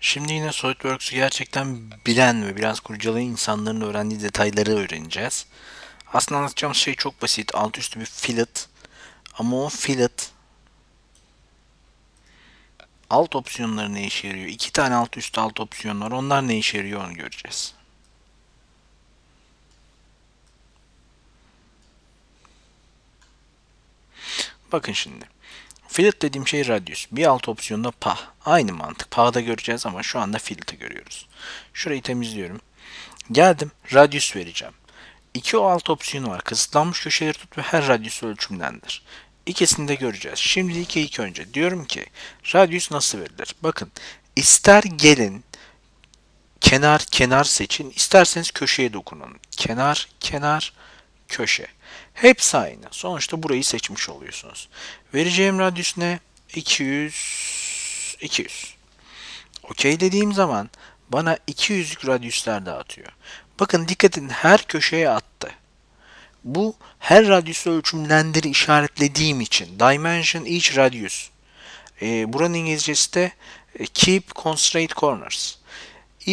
Şimdi yine SolidWorks'u gerçekten bilen ve biraz kurcalayan insanların öğrendiği detayları öğreneceğiz. Aslında anlatacağım şey çok basit. Alt üstü bir fillet. Ama o fillet alt opsiyonları ne işe yarıyor? İki tane alt üstü alt opsiyon var. Onlar ne işe yarıyor onu göreceğiz. Bakın şimdi. Fillet dediğim şey radius. Bir alt opsiyonda pah. Aynı mantık. Pah'da göreceğiz ama şu anda fillet'i görüyoruz. Şurayı temizliyorum. Geldim. Radius vereceğim. İki o alt opsiyonu var. Kısıtlanmış köşeleri tut ve her radius ölçümlendir. İkisini de göreceğiz. Şimdi iki ilk önce. Diyorum ki radius nasıl verilir? Bakın ister gelin kenar kenar seçin. isterseniz köşeye dokunun. Kenar kenar köşe. Hepsi aynı. Sonuçta burayı seçmiş oluyorsunuz. Vereceğim radyüs ne? 200 200. Okey dediğim zaman bana 200'lük radyüsler dağıtıyor. Bakın dikkat edin her köşeye attı. Bu her radyüsü ölçümlendir işaretlediğim için. Dimension each radius. Ee, buranın İngilizcesi de e, keep constraint corners.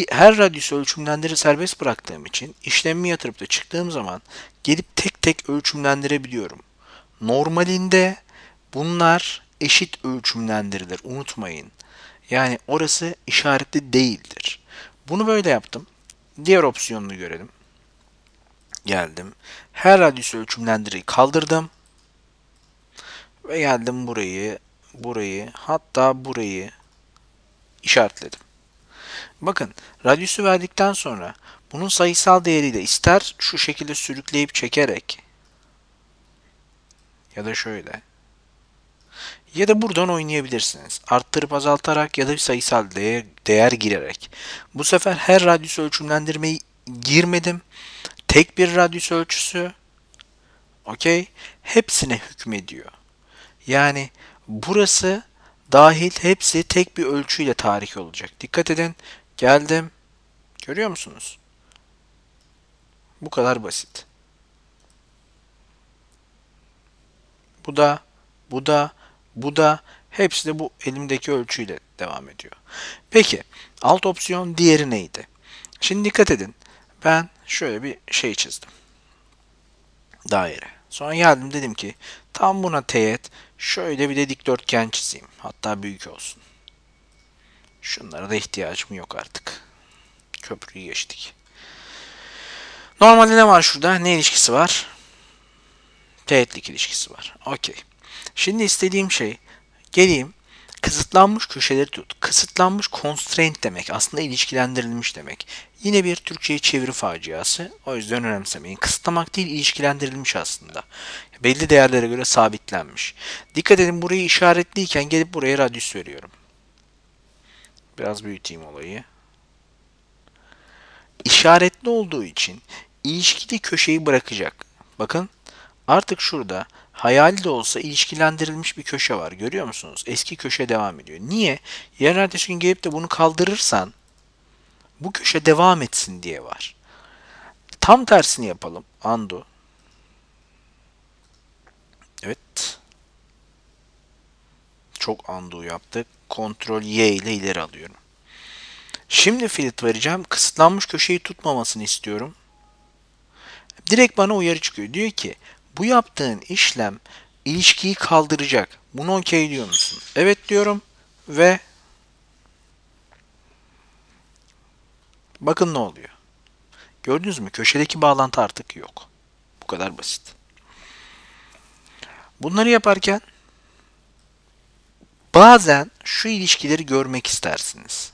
Her radyüsü ölçümlendiri serbest bıraktığım için işlemimi yatırıp da çıktığım zaman gelip tek tek ölçümlendirebiliyorum. Normalinde bunlar eşit ölçümlendirilir. Unutmayın. Yani orası işaretli değildir. Bunu böyle yaptım. Diğer opsiyonunu görelim. Geldim. Her radyüs ölçümlendiriyi kaldırdım. Ve geldim burayı, burayı, hatta burayı işaretledim. Bakın, radyüsü verdikten sonra bunun sayısal değeriyle ister şu şekilde sürükleyip çekerek ya da şöyle ya da buradan oynayabilirsiniz. Arttırıp azaltarak ya da bir sayısal değer, değer girerek. Bu sefer her radyüs ölçümlendirmeyi girmedim. Tek bir radyüs ölçüsü. Okey. Hepsine hükmediyor. Yani burası dahil hepsi tek bir ölçüyle tarih olacak. Dikkat edin. Geldim. Görüyor musunuz? Bu kadar basit. Bu da, bu da, bu da hepsi de bu elimdeki ölçüyle devam ediyor. Peki alt opsiyon diğeri neydi? Şimdi dikkat edin. Ben şöyle bir şey çizdim. Daire. Sonra geldim dedim ki tam buna teğet şöyle bir de dikdörtgen çizeyim. Hatta büyük olsun. Şunlara da ihtiyacım yok artık. Köprüyü geçtik. Normalde ne var şurada? Ne ilişkisi var? Teğetlik ilişkisi var. Okey. Şimdi istediğim şey geleyim kısıtlanmış köşeleri tut. Kısıtlanmış constraint demek. Aslında ilişkilendirilmiş demek. Yine bir Türkçe'ye çeviri faciası. O yüzden önemsemeyin. Kısıtlamak değil ilişkilendirilmiş aslında. Belli değerlere göre sabitlenmiş. Dikkat edin burayı işaretliyken gelip buraya radyüs veriyorum. Biraz büyüteyim olayı. İşaretli olduğu için ilişkili köşeyi bırakacak. Bakın artık şurada hayali de olsa ilişkilendirilmiş bir köşe var. Görüyor musunuz? Eski köşe devam ediyor. Niye? Yarın ertesi gün gelip de bunu kaldırırsan bu köşe devam etsin diye var. Tam tersini yapalım. Undo. Evet. Çok undo yaptık. Ctrl Y ile ileri alıyorum. Şimdi fillet vereceğim. Kısıtlanmış köşeyi tutmamasını istiyorum. Direkt bana uyarı çıkıyor. Diyor ki bu yaptığın işlem ilişkiyi kaldıracak. Bunu okey diyor musun? Evet diyorum ve bakın ne oluyor. Gördünüz mü? Köşedeki bağlantı artık yok. Bu kadar basit. Bunları yaparken bazen şu ilişkileri görmek istersiniz.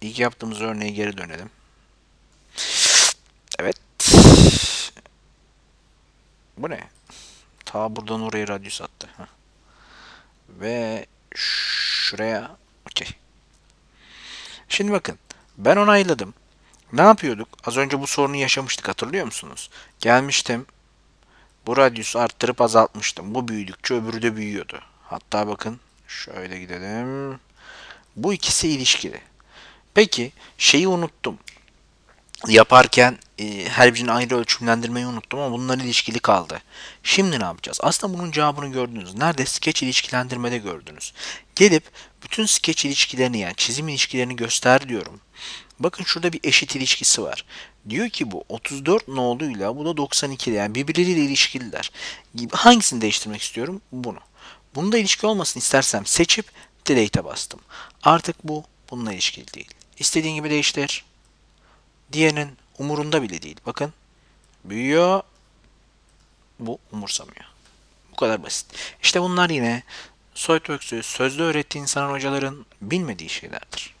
İlk yaptığımız örneğe geri dönelim. Evet. Bu ne? Ta buradan oraya radyus attı. Ve şuraya okey. Şimdi bakın. Ben onayladım. Ne yapıyorduk? Az önce bu sorunu yaşamıştık hatırlıyor musunuz? Gelmiştim. Bu radyüsü arttırıp azaltmıştım. Bu büyüdükçe öbürü de büyüyordu. Hatta bakın şöyle gidelim. Bu ikisi ilişkili. Peki şeyi unuttum. yaparken e, her birinin ayrı ölçümlendirmeyi unuttum ama bunlar ilişkili kaldı. Şimdi ne yapacağız? Aslında bunun cevabını gördünüz. Nerede? Sketch ilişkilendirmede gördünüz. Gelip bütün sketch ilişkilerini yani çizim ilişkilerini göster diyorum. Bakın şurada bir eşit ilişkisi var. Diyor ki bu 34 noluyla bu da 92 yani birbirleriyle ilişkililer. Hangisini değiştirmek istiyorum? Bunu. Bunda ilişki olmasını istersem seçip delete'e bastım. Artık bu bununla ilişkili değil. İstediğin gibi değiştir. Diğerinin umurunda bile değil. Bakın büyüyor. Bu umursamıyor. Bu kadar basit. İşte bunlar yine SolidWorks'ü sözlü öğrettiği insan hocaların bilmediği şeylerdir.